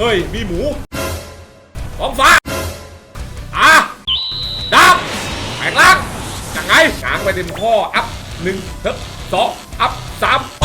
เฮ้ย มีหมูท้องฟ้าอะดับแปลงร่างยังไงง้างไปเต็มข้อ อัพหนึ่งเทิบสองอัพสามไป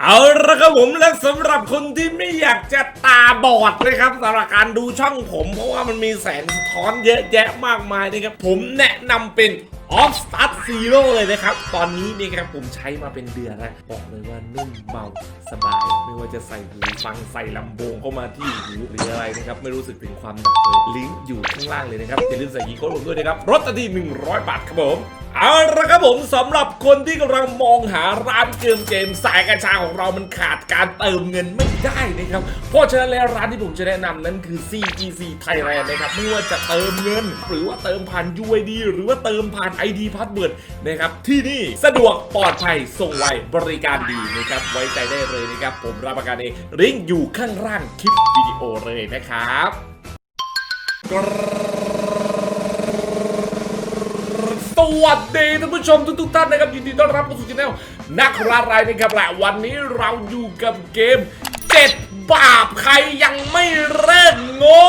เอาละครับผมและสำหรับคนที่ไม่อยากจะตาบอดนะครับสำหรับการดูช่องผม เพราะว่ามันมีแสงสะท้อนเยอะแยะมากมายนะครับผมแนะนำเป็น ออฟสตาร์ทซีโร่เลยนะครับ ตอนนี้นี่ครับผมใช้มาเป็นเดือนแล้วบอกเลยว่านุ่มเบาสบาย ไม่ว่าจะใส่หูฟังใส่ลำโพงเข้ามาที่หูหรืออะไรนะครับ ไม่รู้สึกถึงความหนักเลยลิงก์อยู่ข้างล่างเลยนะครับอย่าลืมใส่ยีโค้ดผมด้วยนะครับลดทันที100 บาทครับผม เอาละครับผมสำหรับคนที่กำลังมองหาร้านเกมเกมสายกัญชาของเรามันขาดการเติมเงินไม่ได้นะครับ เพราะฉะนั้นแล้วร้านที่ผมจะแนะนำนั้นคือ CGC Thailand นะครับไม่ว่าจะเติมเงิน หรือว่าเติมผ่าน UID หรือว่าเติมผ่าน ID Password นะครับที่นี่สะดวกปลอดภัยส่งไวบริการดีนะครับไว้ใจได้เลยนะครับผมรับประกันเองลิงก์อยู่ข้างล่างคลิปวิดีโอเลยนะครับ ส วัสดีท่านผู้ชมทุกๆท่านนะครับยินดีต้อนรับเข้าสู่ช่องนักล่ารายนะครับและวันนี้เราอยู่กับเกมเจ็ดบาปใครยังไม่เลิกโง่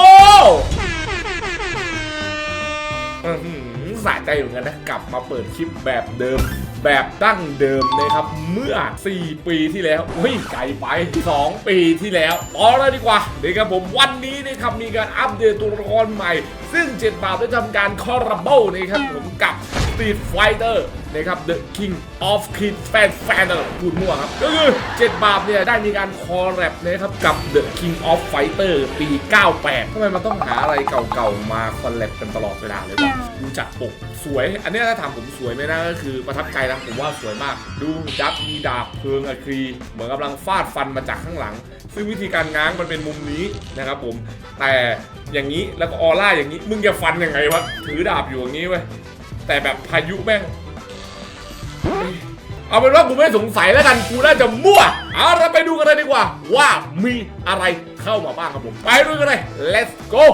อื้อหือสะใจเหมือนกันนะกลับมาเปิดคลิปแบบเดิม แบบดั้งเดิมนะครับ เมื่อ 4 ปีที่แล้วเฮ้ยไกลไป 2 ปีที่แล้วต่อเลยดีกว่านะครับผมวันนี้นะครับมีการอัปเดตตัวละครใหม่ ซึ่งเจ็ดบาทได้ทำการคอร์รัเบิลนะครับผมกับ Street Fighter นะครับ The King of Kid Fan Fan พูดมั่วครับ ก็คือ 7 บาทเนี่ย ได้มีการคอร์แรปนะครับ กับ The King of Fighter ปี 98ทำไมมันต้องหาอะไรเก่าๆ มาคอลแลบกันตลอดเวลาเลยวะดูจากปกสวย อันเนี้ยถ้าถามผมสวยไหมนะก็คือประทับใจนะผมว่าสวยมาก ดูดับมีดาบเพลิงอะครี เหมือนกำลังฟาดฟันมาจากข้างหลัง ซึ่งวิธีการง้างมันเป็นมุมนี้นะครับผมแต่อย่างนี้แล้วก็ออร่าอย่างนี้ มึงจะฟันยังไงวะถือดาบอยู่อย่างนี้เว้ยแต่แบบพายุแม่ง เอาเป็นว่ากูไม่สงสัยแล้วกันกูน่าจะมั่วเอาเราไปดูกันเลยดีกว่า ว่ามีอะไรเข้ามาบ้างครับผม ไปดูกันเลย let's go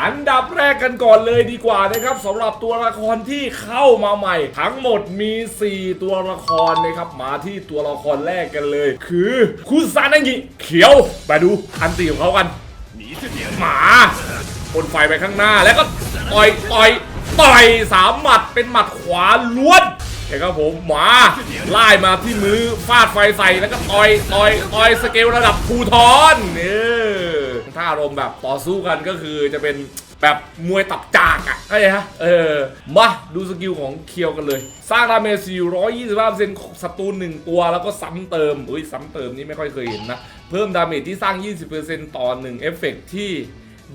อันดับแรกกันก่อนเลยดีกว่านะครับสำหรับตัวละครที่เข้ามาใหม่ ทั้งหมดมี 4 ตัวละครนะครับมาที่ตัวละครแรกกันเลย คือคุซานางิเขียวไปดูอันตีของเขากันหมาพ่นไฟไปข้างหน้าแล้วก็ต่อยต่อยต่อยสามหมัดเป็นหมัดขวาล้วน เห็นครับผมหมาไล่มาที่มือฟาดไฟใส่แล้วก็ต่อยต่อยต่อยสเกลระดับภูทรเนี่ยถ้าอารมณ์แบบต่อสู้กันก็คือจะเป็นแบบมวยตับจากอะเข้าใจฮะเออ มาดูสกิลของเคียวกันเลย สร้างดาเมจ425%ของศัตรูหนึ่งตัวแล้วก็ซ้ำเติมอุ้ยซ้ำเติมนี่ไม่ค่อยเคยเห็นนะ เพิ่มดาเมจที่สร้าง 20%ต่อ1เอฟเฟกต์ที่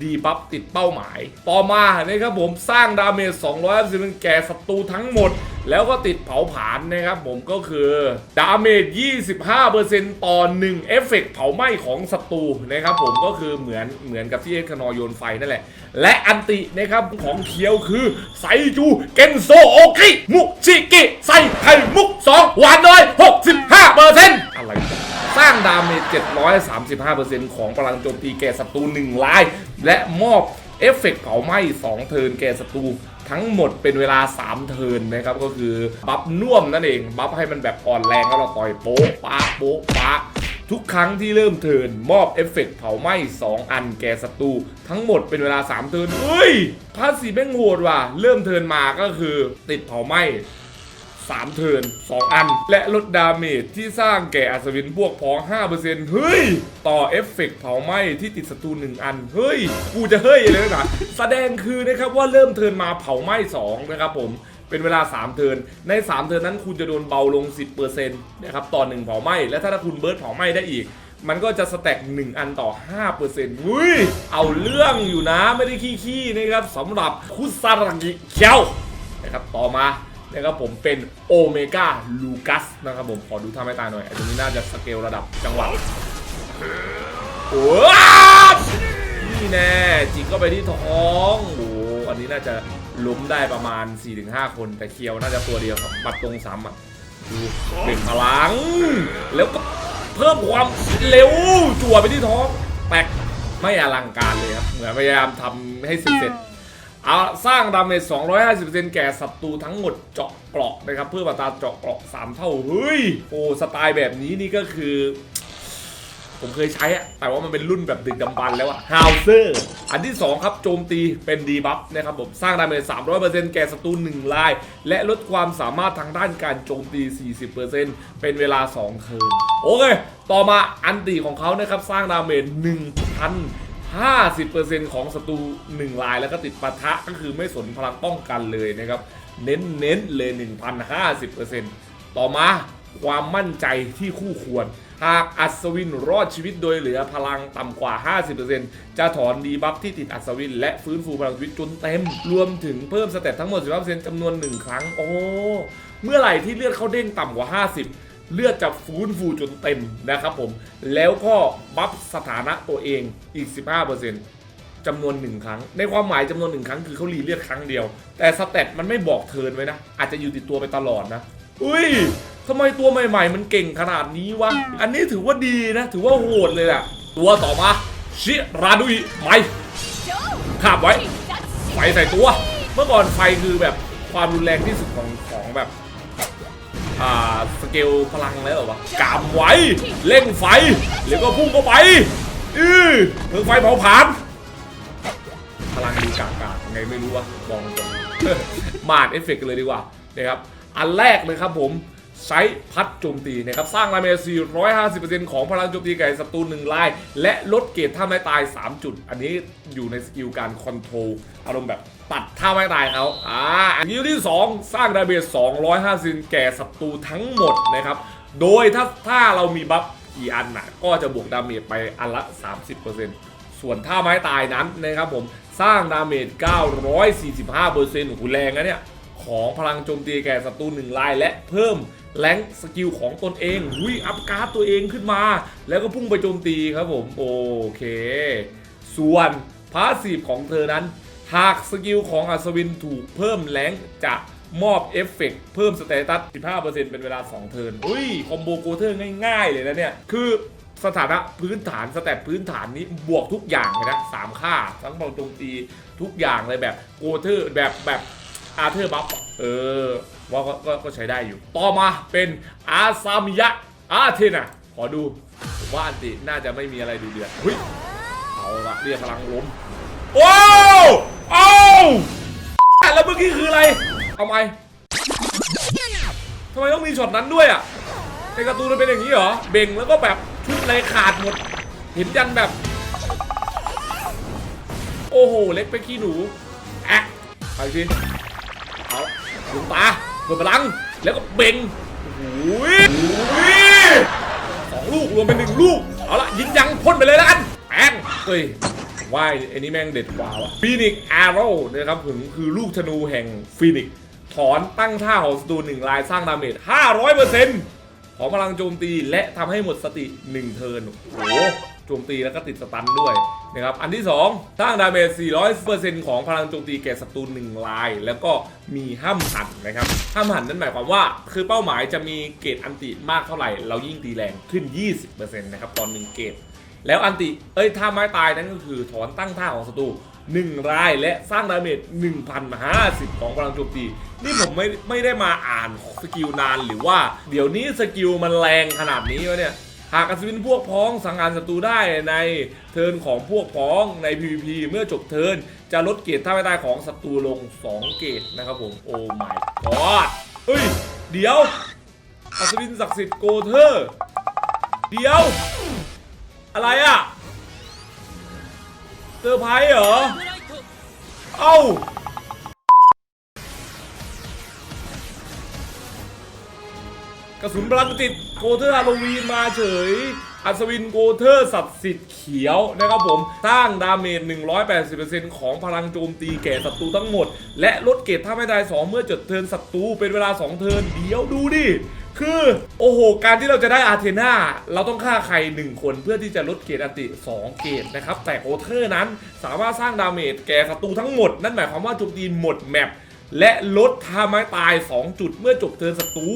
ดีบัฟติดเป้าหมาย ต่อมานะครับผมสร้างดาเมจ250เป็นแก่ศัตรูทั้งหมด แล้วก็ติดเผาผลาญนะครับผมก็คือดาเมจ 25%ต่อ1เอฟเฟกต์เผาไหม้ของศัตรูนะครับผมก็คือเหมือนเหมือนกับที่เอ็กคนอโยนไฟนั่นแหละ และอันตินะครับของเคียวคือไซจูเกนโซโอกิมุชิกิไซไทมุก2หวานน้อย65%อะไร ร้างดาเมจ735%ของพลังโจมตีแก่ศัตรู1ลาย และมอบเอฟเฟกต์เผาไหม้2เทิร์นแก่ศัตรูทั้งหมดเป็นเวลา 3 เทิร์นนะครับ ก็คือบัฟน่วมนั่นเอง บัฟให้มันแบบอ่อนแรงแล้วเราต่อยโป๊ะปะโป๊ะปะทุกครั้งที่เริ่มเทิร์นมอบเอฟเฟกต์เผาไหม้ 2 อันแก่ศัตรูทั้งหมดเป็นเวลา 3 เทิร์นเฮ้ยพาสีแม่งโหดว่ะ เริ่มเทิร์นมาก็คือติดเผาไหม้ 3 เทิร์น2 อัน และลดดาเมจที่สร้างแก่อัศวินพวกพ้อง 5%เฮ้ย ต่อเอฟเฟกต์เผาไหม้ที่ติดศัตรู1 อัน เฮ้ย กูจะเฮ้ยเลยนะแสดงคือนะครับว่าเริ่มเทิร์นมาเผาไหม้2นะครับผมเป็นเวลา 3 เทิร์นใน 3 เทิร์นนั้นคุณจะโดนเบาลง 10%นะครับต่อ1เผาไหม้และถ้าคุณเบิร์ดเผาไหม้ได้อีก มันก็จะสแต็ก1 อันต่อ5%เฮ้ย เอาเรื่องอยู่นะไม่ได้ขี้ๆนะครับสำหรับคุซารากิเคียวนะครับต่อมา นะครับผมเป็นโอเมก้าลูกัสนะครับผมขอดูท่าไม่ตายหน่อยไอ้ตรงนี้น่าจะสเกลระดับจังหวะโอ้นี่แน่จิกก็ไปที่ท้องโอ้อันนี้น่าจะล้มได้ประมาณ 4-5 คนแต่เคียวน่าจะตัวเดียวครับปัดตรงซ้ำอะดูเบ่งพลัง แล้วก็เพิ่มความเร็วจั่วไปที่ท้องแตกไม่อลังการเลยครับ เหมือนพยายามทำให้เสร็จ เอาสร้างดาเมจ 250%แก่ศัตรูทั้งหมดเจาะเกราะนะครับ เพื่อมาตาเจาะเกราะ 3 เท่า เฮ้ย โอ้ สไตล์แบบนี้นี่ก็คือ ผมเคยใช้อะแต่ว่ามันเป็นรุ่นแบบดึกดำบรรพ์แล้วอะฮาวเซอร์ อันที่ 2 ครับโจมตีเป็นดีบัฟนะครับผม สร้างดาเมจ 300%แก่ศัตรู1ราย และลดความสามารถทางด้านการโจมตี 40%เป็นเวลา 2 เทิร์น โอเค ต่อมาอันตีของเขานะครับ สร้างดาเมจ1,000 50%ของศัตรู1รายแล้วก็ติดปะทะก็คือไม่สนพลังป้องกันเลยนะครับ เน้นเน้นเลย 1,050%ต่อมาความมั่นใจที่คู่ควร หากอัศวินรอดชีวิตโดยเหลือพลังต่ำกว่า 50%จะถอนดีบัฟที่ติดอัศวิน และฟื้นฟูพลังชีวิตจนเต็ม รวมถึงเพิ่มสเตตทั้งหมด15%จำนวน 1 ครั้ง โอ้ เมื่อไหร่ที่เลือดเขาเด้งต่ำกว่า 50 เลือดจะฟื้นฟูจนเต็มนะครับผม แล้วก็บัฟสถานะตัวเองอีก 15%จำนวนหนึ่งครั้ง ในความหมายจำนวนหนึ่งครั้งคือเขารีเลือดครั้งเดียว แต่สเตตมันไม่บอกเทิร์นไว้นะ อาจจะอยู่ติดตัวไปตลอดนะ อุ้ยทำไมตัวใหม่ ๆ มันเก่งขนาดนี้วะ อันนี้ถือว่าดีนะ ถือว่าโหดเลยอะตัวต่อมา ชิราดุยไม่ขาบไว้ ไฟใส่ตัว เมื่อก่อนไฟคือแบบความรุนแรงที่สุดของของแบบ อ่าสเกลพลังแล้วหรอวะกามไว้เร่งไฟแล้วก็พุ่งเข้าไปอือเพลิงไฟเผาผลาญพลังดีกากาไงไม่รู้วะมองตรงมาดเอฟเฟกต์กันเลยดีกว่านะครับอันแรกเลยครับผม ใช้พัดโจมตีนะครับสร้างดาเมจ450%ของพลังโจมตีแก่ศัตรู1ลาย และลดเกรดท่าไม้ตาย 3 จุด อันนี้อยู่ในสกิลการคอนโทรลอารมณ์แบบตัดท่าไม้ตายเขาอ่าอันนี้ที่ 2 สร้างดาเมจ250 แก่ศัตรูทั้งหมดนะครับ โดยถ้าถ้าเรามีบัฟกี่อันน่ะก็จะบวกดาเมจไปอันละ 30%ส่วนท่าไม้ตายนั้นนะครับผมสร้างดาเมจ 945%โอ้โหแรงนะเนี่ยของพลังโจมตีแก่ศัตรูหนึ่งลายและเพิ่ม แรงสกิลของตนเองวิอัพการ์ดตัวเองขึ้นมา แล้วก็พุ่งไปโจมตีครับผม โอเค ส่วนพาสซีฟของเธอนั้น หากสกิลของอัศวินถูกเพิ่มแรงจะมอบเอฟเฟกต์เพิ่มสเตตัส 15%เป็นเวลา 2 เทิร์นอุ้ย คอมโบโกเทอร์ง่ายๆ เลยนะเนี่ย คือสถานะพื้นฐานสแตทพื้นฐานนี้บวกทุกอย่างเลยนะสามค่า ทั้งพลังโจมตีทุกอย่างเลยแบบโกเทอร์แบบแบบอาเธอร์บัฟเออ ว่าก็ก็ก็ใช้ได้อยู่ ต่อมาเป็นอาซามิยะอาเทนะขอดูผมว่าอันติน่าจะไม่มีอะไรดูเดือดเฮ้ยเอาละเรียกพลังล้มโอ้วโอ้วแล้วเมื่อกี้คืออะไร เอาไหมทำไมต้องมีช็อตนั้นด้วยอะในการ์ตูนมันเป็นอย่างนี้เหรอ เบ่งแล้วก็แบบชุดอะไรขาดหมด เห็นยันแบบ โอ้โห เล็กไปขี้หนูแอะไปสิเอาดวงตา เปิดพลังแล้วก็เบ่งโอ้ยสองลูกรวมเป็นหนึ่งลูก เอาละยิงยังพ่นไปเลยแล้วกันแป้งเฮ้ยว่ายไอ้นี่แม่งเด็ดกว่าว่ะฟีนิกแอโร่นะครับผมคือลูกธนูแห่งฟีนิกถอนตั้งท่าของสตูหนึ่งลายสร้างดาเมจ500%ของพลังโจมตีและทำให้หมดสติ 1 เทิร์นโอ้โห โจมตีแล้วก็ติดสตันด้วยนะครับอันที่ 2 สร้างดาเมจ 400%ของพลังโจมตีแก่ศัตรู1ลาย แล้วก็มีห้ามหันนะครับห้ามหันนั่นหมายความว่า คือเป้าหมายจะมีเกรดอันติมากเท่าไหร่ เรายิ่งตีแรงขึ้น 20%นะครับตอนหนึ่งเกรดแล้วอันติเอ้ยท่าไม้ตายนั่นก็คือถอนตั้งท่าของศัตรู1รายและสร้างดาเมจ1,050 ของพลังโจมตี นี่ผมไม่ไม่ได้มาอ่านสกิลนานหรือว่า เดี๋ยวนี้สกิลมันแรงขนาดนี้วะเนี่ย หากอัศวินพวกพ้องสังหารศัตรูได้ในเทิร์นของพวกพ้องใน PVP เมื่อจบเทิร์นจะลดเกรดท่าไม้ตายของศัตรูลง 2 เกรดนะครับผม โอ้ my god เฮ้ย เดี๋ยว อัศวินศักดิ์สิทธิ์โกเทอร์ เดี๋ยว อะไรอะเซอร์ไพรส์เหรอ เอ้า กระสุนพลังจิตโกเทอร์ฮาโลวีนมาเฉย อัศวินโกเทอร์สัตว์สิทธิ์เขียวนะครับผม สร้างดาเมจ 180%ของพลังโจมตีแก่ศัตรูทั้งหมด และลดเกรดถ้าไม่ได้ 2 เมื่อจดเทินศัตรูเป็นเวลา 2 เทินเดี๋ยวดูดิคือโอ้โห การที่เราจะได้อาร์เทนาเราต้องฆ่าใคร 1 คนเพื่อที่จะลดเกรดอันติ 2 เกรดนะครับ แต่โกเทอร์นั้นสามารถสร้างดาเมจแก่ศัตรูทั้งหมด นั่นหมายความว่าโจมตีหมดแมป และลดท่าไม้ตาย 2 จุดเมื่อจบเทิร์นศัตรู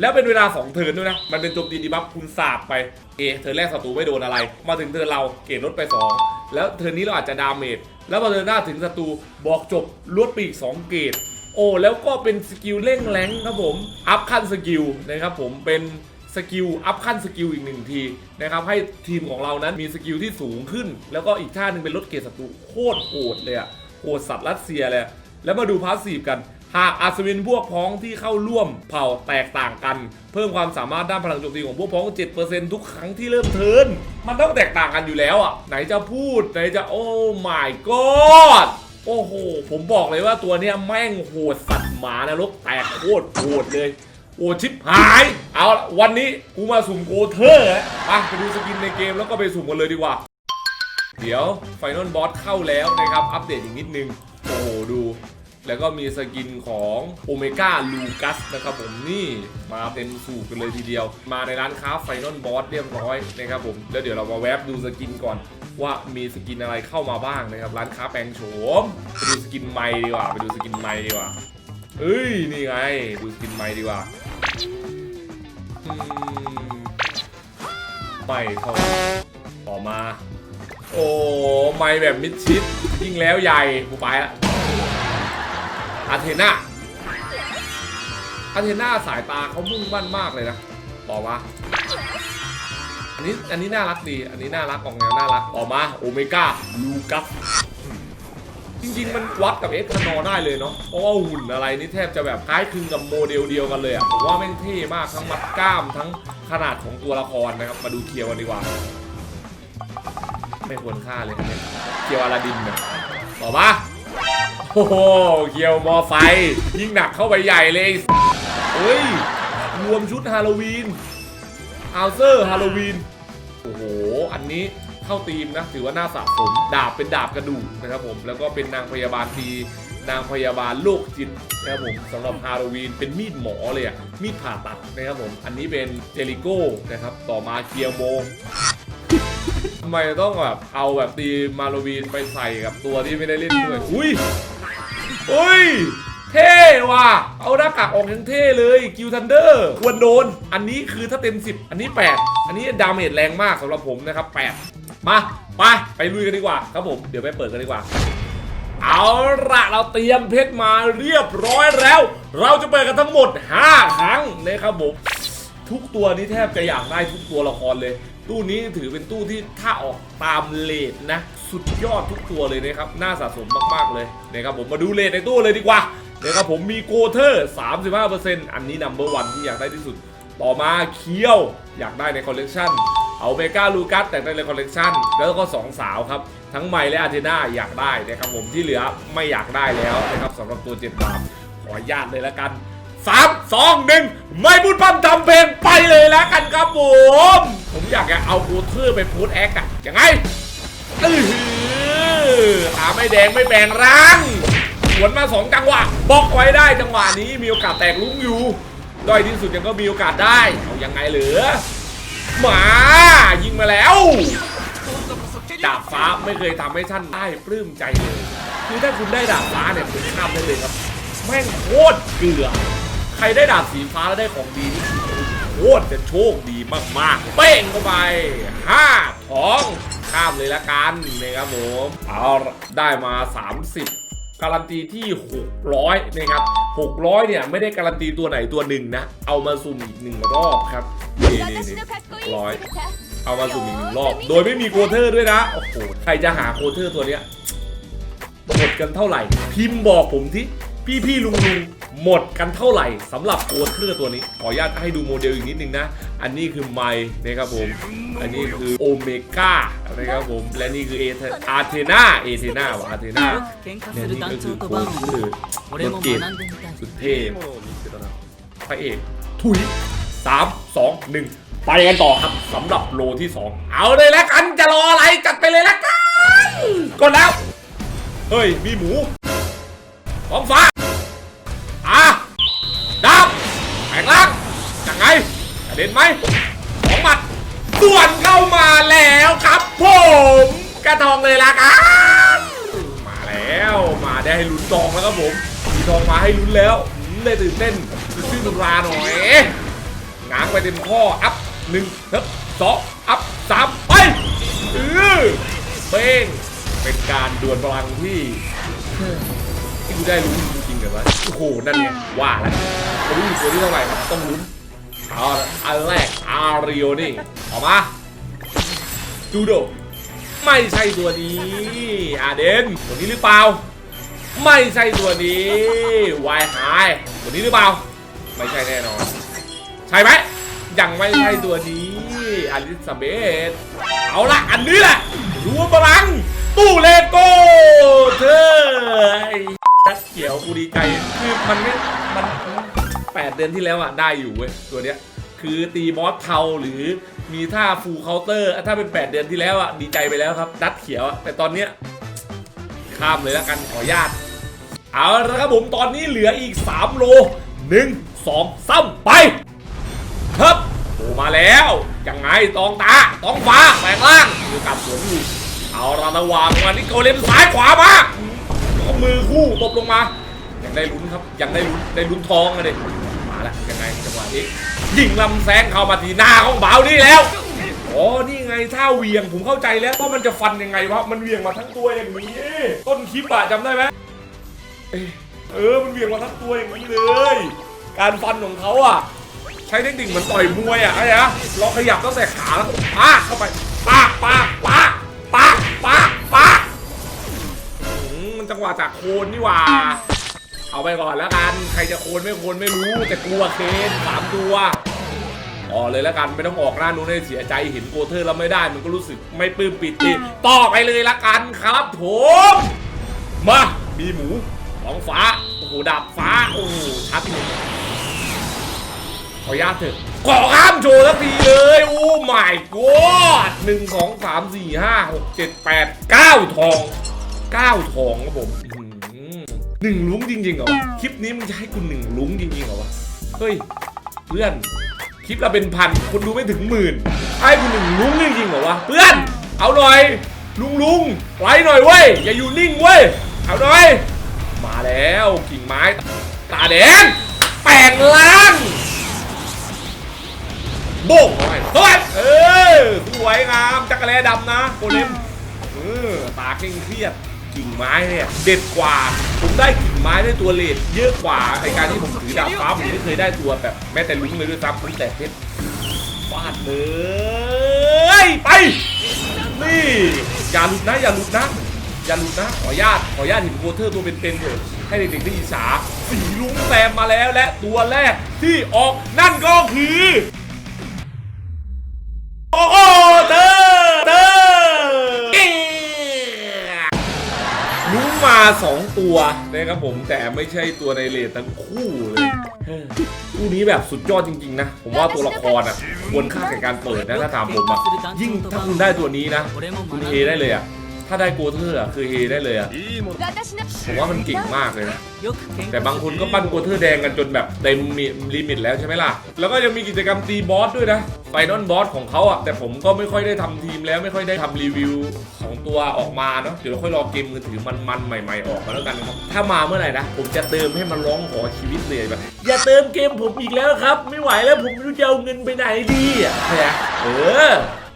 แล้วเป็นเวลา 2 เทิร์นด้วยนะ มันเป็นโจมตีดีบัฟคุณสาบไปเอเทิร์นแรกศัตรูไม่โดนอะไร มาถึงเทิร์นเราเกรดลดไป 2 แล้วเทิร์นนี้เราอาจจะดาเมจแล้วพอเทิร์นหน้าถึงศัตรูบอกจบลดไปอีก 2 เกรดโอ้แล้วก็เป็นสกิลเร่งแรงครับผมอัพขั้นสกิลนะครับผมเป็นสกิลอัพขั้นสกิลอีกหนึ่งทีนะครับให้ทีมของเรานั้นมีสกิลที่สูงขึ้น แล้วก็อีกท่าหนึ่งเป็นลดเกรดศัตรูโคตรโหดเลยอะโหดสัตว์รัสเซียเลย แล้วมาดูพาสซีฟกัน หากอัศวินพวกพ้องที่เข้าร่วมเผ่าแตกต่างกัน เพิ่มความสามารถด้านพลังโจมตีของพวกพ้อง 7%ทุกครั้งที่เริ่มเทิร์นมันต้องแตกต่างกันอยู่แล้วอะ ไหนจะพูด ไหนจะโอ้ my god โอ้โห ผมบอกเลยว่าตัวเนี้ยแม่งโหดสัตว์หมานรกแตกโคตรโหดเลยโอ้ชิบหาย เอาละวันนี้กูมาสุ่มโกเทอร์อะไปดูสกินในเกมแล้วก็ไปสุ่มกันเลยดีกว่า เดี๋ยวไฟนอลบอสเข้าแล้วนะครับ อัปเดตอีกนิดนึง โอ้โหดู แล้วก็มีสกินของโอเมก้าลูกัสนะครับผมนี่มาเต็มสูตรกันเลยทีเดียว มาในร้านค้าไฟนอลบอสเรียบร้อยนะครับผมแล้วเดี๋ยวเรามาแวบดูสกินก่อนว่ามีสกินอะไรเข้ามาบ้างนะครับ ร้านค้าแปลงโฉมไปดูสกินใหม่ดีกว่าไปดูสกินใหม่ดีกว่าเอ้ยนี่ไงดูสกินใหม่ดีกว่าไม่เท่าต่อมา โอ้ไม่แบบมิดชิดยิ่งแล้วใหญ่กูไปละ อาเทนาอาเทนาสายตาเขามุ่งมั่นมากเลยนะต่อมาอันนี้อันนี้น่ารักดี อันนี้น่ารักออกแนวน่ารักต่อมาโอเมก้าลูกัสจริงๆ มันวัดกับเอ็กคานอได้เลยเนาะเพราะว่าหุ่นอะไรนี่แทบจะแบบคล้ายคลึงกับโมเดลเดียวกันเลยอะผมว่าแม่งเท่มากทั้งมัดกล้ามทั้งขนาดของตัวละครนะครับ มาดูเคียวกันดีกว่า ไม่ควรฆ่าเลยนะเทียเคียวอาลาดินเนี่ยต่อมา โอ้โหเคียวมอไฟ ยิ่งหนักเข้าไปใหญ่เลยเฮ้ย รวมชุดฮาโลวีนอัลเซอร์ฮาโลวีน โอ้โห อันนี้เข้าธีมนะ ถือว่าน่าสะสม ดาบเป็นดาบกระดูกนะครับผม แล้วก็เป็นนางพยาบาลทีนางพยาบาลโรคจิตนะครับผมสำหรับฮาโลวีนเป็นมีดหมอเลยอะมีดผ่าตัดนะครับผม อันนี้เป็นเจลิโก้นะครับ ต่อมาเคียวโม ทำไมต้องแบบเอาแบบตีมาโลวีนไปใส่กับตัวที่ไม่ได้เล่นด้วย อุ้ยอุ้ย เท่ว่ะ เอาหน้ากากออกยังเท่เลยกิวทันเดอร์ควรโดน อันนี้คือถ้าเต็ม 10 อันนี้ 8 อันนี้ดาเมจแรงมากสำหรับผมนะครับ 8 มา ไป ไปลุยกันดีกว่าครับผม เดี๋ยวไปเปิดกันดีกว่า เอาละเราเตรียมเพชรมาเรียบร้อยแล้ว เราจะเปิดกันทั้งหมด 5 ครั้งนะครับผมทุกตัวนี้แทบจะอยากได้ทุกตัวละครเลย ตู้นี้ถือเป็นตู้ที่ถ้าออกตามเลทนะ สุดยอดทุกตัวเลยนะครับ น่าสะสมมากๆเลยนะครับผมมาดูเลทในตู้เลยดีกว่านะครับผมมีโกเทอร์ 35%อันนี้นัมเบอร์วันที่อยากได้ที่สุด ต่อมาเคียวอยากได้ในคอลเลกชันเอาเมกาลูกัสอยากได้ในคอลเลกชันแล้วก็สองสาวครับ ทั้งไมและอาเทนาอยากได้นะครับผมที่เหลือไม่อยากได้แล้วนะครับสำหรับตัวเจ็ดบาทขออนุญาตเลยละกัน สามสองหนึ่งไม่พูดพร่ำทำเพลงไปเลยแล้วกันครับผม ผมอยากจะเอาโคเทอร์ไปโพสแอคอะยังไงอื้อหือขาไม่แดงไม่แบ่งร่างสวนมาสองจังหวะบล็อกไว้ได้จังหวะนี้มีโอกาสแตกลุ้งอยู่ด้อยที่สุดยังก็มีโอกาสได้เอายังไงเหลือหมายิงมาแล้วดาบฟ้าไม่เคยทำให้ท่านได้ปลื้มใจเลย คือถ้าคุณได้ดาบฟ้าเนี่ยคุณข้ามได้เลยครับ แม่งโคตรเกลือ รได้ดาบสีฟ้าแล้วได้ของดีนี่โคตรจะโชคดีมากๆ เป้งเข้าไป5ท้องข้ามเลยละกันนะครับผมเอาได้มา 30การันตีที่ 600นะครับ600 เนี่ย ไม่ได้การันตีตัวไหนตัวหนึ่งนะ เอามาสุ่มอีกหนึ่งรอบครับนี่นี่นี่ร้อยเอามาสุ่มอีกหนึ่งรอบ โดยไม่มีโคเทอร์ด้วยนะ โอ้โห ใครจะหาโคเทอร์ตัวเนี้ยหมดกันเท่าไหร่ พิมพ์บอกผมที่พี่พี่ลุงลุง หมดกันเท่าไหร่สำหรับโอเครื่องตัวนี้ ขออนุญาตให้ดูโมเดลอีกนิดนึงนะ อันนี้คือไมนะครับผม อันนี้คือโอเมก้านะครับผม และนี่คือเอเธอาเทนาเอเทนาว่ะอาเทนาและนี่ก็คือโค้ทอร์รถเก๋งสุดเทพพระเอกถุยสามสองหนึ่งไปกันต่อครับสำหรับโลที่ 2 เอาเลยแล้วกันจะรออะไรจัดไปเลยแล้วกันก่อนแล้ว เฮ้ย มีหมูท้อมฟ้า เห็นไหมสองหมัดส่วนเข้ามาแล้วครับผมกระทองเลยละกันมาแล้วมาได้ให้ลุ้นทองแล้วครับผมมีทองมาให้ลุ้นแล้วอืมได้ตื่นเต้นชื่นตุลาหน่อยง้างไปเต็มข้ออัพหนึ่งครับสองอัพสามไปเออเป้งเป็นการดวลพลังที่ที่กูได้รู้จริงๆแต่ว่าโอ้โหนั่นไงว่าแล้วจะรู้อยู่ตัวที่เท่าไหร่ครับต้องลุ้น เอาอันแรกอาริโอนี่ออกมาจูโดไม่ใช่ตัวนี้อาเดนตัวนี้หรือเปล่า ไม่ใช่ตัวนี้วายหายตัวนี้หรือเปล่า ไม่ใช่แน่นอน ใช่ไหมยังไม่ใช่ตัวนี้อลิซาเบธเอาละอันนี้แหละรวมพลังตู้เลโก้เธอไอ้นักเขียวกูดีใจคือมันไม่มัน แปดเดือนที่แล้วอะได้อยู่เว้ยตัวเนี้ยคือตีบอสเทาหรือมีท่าฟูลเคาน์เตอร์ ถ้าเป็น 8 เดือนที่แล้วอะดีใจไปแล้วครับ ดัดเขียวแต่ตอนเนี้ยข้ามเลยแล้วกันขออนุญาตเอาละครับผมตอนนี้เหลืออีก 3 โล 1 2 3 ไป ครับโอมาแล้ว ยังไงตองตาตองฟ้าแปลงร่างคือกลับสวนอยู่เอาระระวังวันนี้โกเลมซ้ายขวามาแล้วก็มือคู่ตบลงมา ยังได้ลุ้นครับยังได้ลุ้นได้ลุ้นทองอะเด็ แล้วยังไงจังหวะนี้ยิงลำแสงเข้ามาทีหน้าของเบานี่แล้วอ๋อนี่ไงท่าเวียงผมเข้าใจแล้วว่ามันจะฟันยังไงวะมันเวียงมาทั้งตัวอย่างนี้ ต้นคลิปอะจำได้ไหมเออมันเวียงมาทั้งตัวอย่างนี้เลย การฟันของเขาอะใช้เทคนิคเหมือนต่อยมวยอะไอ้นะเราขยับตั้งแต่ขาแล้วปากเข้าไปปากปากปากปากปากปากมันจังหวะจากโคนนี่ว่า เอาไปก่อนแล้วกัน ใครจะโคนไม่โคนไม่รู้แต่กลัวเคนสามตัวออกเลยแล้วกันไม่ต้องออกหน้านู้นให้เสียใจเห็นโกเทอร์แล้วไม่ได้ มันก็รู้สึกไม่ปลื้มปิติต่อไปเลยละกันครับผมมามีหมูของฟ้าโอ้โหดาบฟ้าโอ้โหชัดเลยขออนุญาตเถอะขอข้ามโชว์สักทีเลยโอ้ my god หนึ่งสองสามสี่ห้าหกเจ็ดแปดเก้าทองเก้าทองครับผมอื้อหือ หนึ่งลุ้งจริงๆเหรอวะคลิปนี้มึงจะให้คุณหนึ่งลุ้งจริงๆเหรอวะเฮ้ยเพื่อนคลิปเราเป็นพันคนดูไม่ถึงหมื่นให้คุณหนึ่งลุงจริงๆเหรอวะเพื่อน เอาหน่อย ลุงลุงไว้หน่อยเว้ยอย่าอยู่นิ่งเว้ยเอาหน่อย มาแล้วกิ่งไม้ ตาแดงแปลงล่างโบ้งเข้าไปเฮ้ยเออสวยงามจักรแลดำนะโกเลมเออตาเคร่งเครียด กิ่งไม้เนี่ยเด็ดกว่า ผมได้กิ่งไม้ได้ตัวเลดเยอะกว่าไอการที่ผมถือดาบฟ้าผมไม่เคยได้ตัวแบบแม้แต่ลุ้งเลยด้วยซ้ำผมแต่เพชรฟาดเลยไปนี่อย่าหลุดนะอย่าหลุดนะอย่าหลุดนะขออนุญาตขออนุญาตเห็นโคเทอร์ตัวเป็นๆเถอะให้เด็กๆได้อิจฉาสีลุงแซมมาแล้วและตัวแรกที่ออกนั่นก็คือ 2 ตัวนะครับผมแต่ไม่ใช่ตัวในเลททั้งคู่เลยคู่นี้แบบสุดยอดจริงๆนะ ผมว่าตัวละครอะควรค่าแก่การเปิดนะถ้าถามผมอะยิ่งถ้าคุณได้ตัวนี้นะ คุณเอได้เลยอะ ถ้าได้โกเทอร์อะคือเฮได้เลยอะผมว่ามันเก่งมากเลยนะ แต่บางคนก็ปั้นโกเทอร์แดงกันจนแบบเต็มลิมิตแล้วใช่ไหมล่ะ แล้วก็ยังมีกิจกรรมตีบอสด้วยนะไฟนอลบอสของเขาอะแต่ผมก็ไม่ค่อยได้ทำทีมแล้วไม่ค่อยได้ทำรีวิวของตัวออกมาเนาะเดี๋ยวเราค่อยรอเกมมือถือมันๆใหม่ๆออกมาแล้วกันนะครับถ้ามาเมื่อไหร่นะผมจะเติมให้มันร้องขอชีวิตเลยแบบอย่าเติมเกมผมอีกแล้วครับ ไม่ไหวแล้วผมไม่รู้จะเอาเงินไปไหนดีอะไหมเออ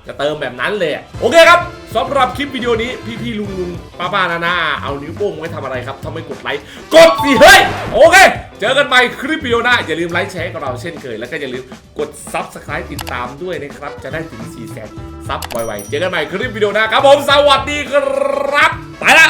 จะเติมแบบนั้นเลยโอเคครับ สำหรับคลิปวิดีโอนี้พี่ๆลุงลุงป้าป้านานาเอานิ้วโป้งไว้ทำอะไรครับถ้าไม่กดไลค์กดสิเฮ้ยโอเค เจอกันใหม่คลิปวิดีโอหน้า อย่าลืมไลค์แชร์กับเราเช่นเคย แล้วก็อย่าลืมกด Subscribe ติดตามด้วยนะครับ จะได้ถึง4แสนซับไวๆเจอกันใหม่คลิปวิดีโอหน้าครับผมสวัสดีครับไปละ